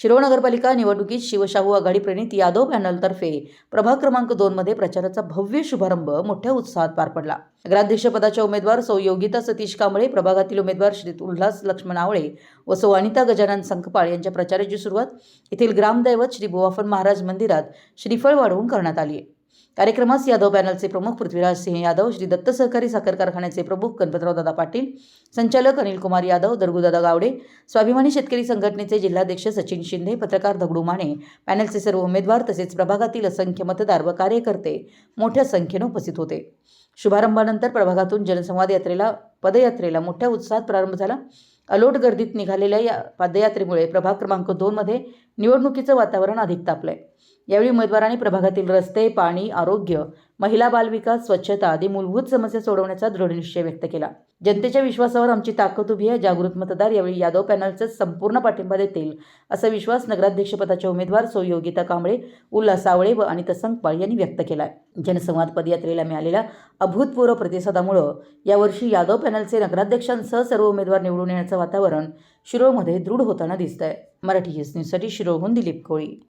शिरोळ नगरपालिका निवडणुकीत शिवशाहू आघाडी प्रणित यादव पॅनलतर्फे प्रभाग क्रमांक दोनमध्ये प्रचाराचा भव्य शुभारंभ मोठ्या उत्साहात पार पडला. नगराध्यक्षपदाच्या उमेदवार सौ योगिता सतीश कांबळे प्रभागातील उमेदवार श्री उल्हास लक्ष्मण आवळे व सौ अनिता गजानन संकपाळ यांच्या प्रचाराची सुरुवात येथील ग्रामदैवत श्री बुवाफन महाराज मंदिरात श्रीफळ वाढवून करण्यात आली आहे. कार्यक्रमास यादव पॅनलचे प्रमुख पृथ्वीराज सिंह यादव श्री दत्त सहकारी साखर कारखान्याचे प्रमुख गणपतराव दादा पाटील संचालक अनिल कुमार यादव दरगुदादा गावडे स्वाभिमानी शेतकरी संघटनेचे जिल्हाध्यक्ष सचिन शिंदे पत्रकार दगडू माने पॅनलचे सर्व उमेदवार तसेच प्रभागातील असंख्य मतदार व कार्यकर्ते मोठ्या संख्येने उपस्थित होते. शुभारंभानंतर प्रभागातून जनसंवाद यात्रेला पदयात्रेला मोठ्या उत्साहात प्रारंभ झाला. अलोट गर्दीत निघालेल्या या पदयात्रेमुळे प्रभाग क्रमांक दोनमध्ये निवडणुकीचं वातावरण अधिक तापलंय. यावेळी उमेदवारांनी प्रभागातील रस्ते पाणी आरोग्य महिला बालविकास स्वच्छता आदी मूलभूत समस्या सोडवण्याचा दृढनिश्चय व्यक्त केला. जनतेच्या विश्वासावर आमची ताकद उभी आहे. जागृत मतदार यावेळी यादव पॅनलचे संपूर्ण पाठिंबा देतील असा विश्वास नगराध्यक्षपदाचे उमेदवार सौयोगिता कांबळे उल्हास सावळे व अनिता संकपाळ यांनी व्यक्त केला आहे जनसंवाद पदयात्रेला मिळालेल्या अभूतपूर्व प्रतिसादामुळं यावर्षी यादव पॅनलचे नगराध्यक्षांसह सर्व उमेदवार निवडून येण्याचं वातावरण शिरोळमध्ये दृढ होताना दिसत आहे मराठी न्यूजसाठी शिरोळहून दिलीप कोळी.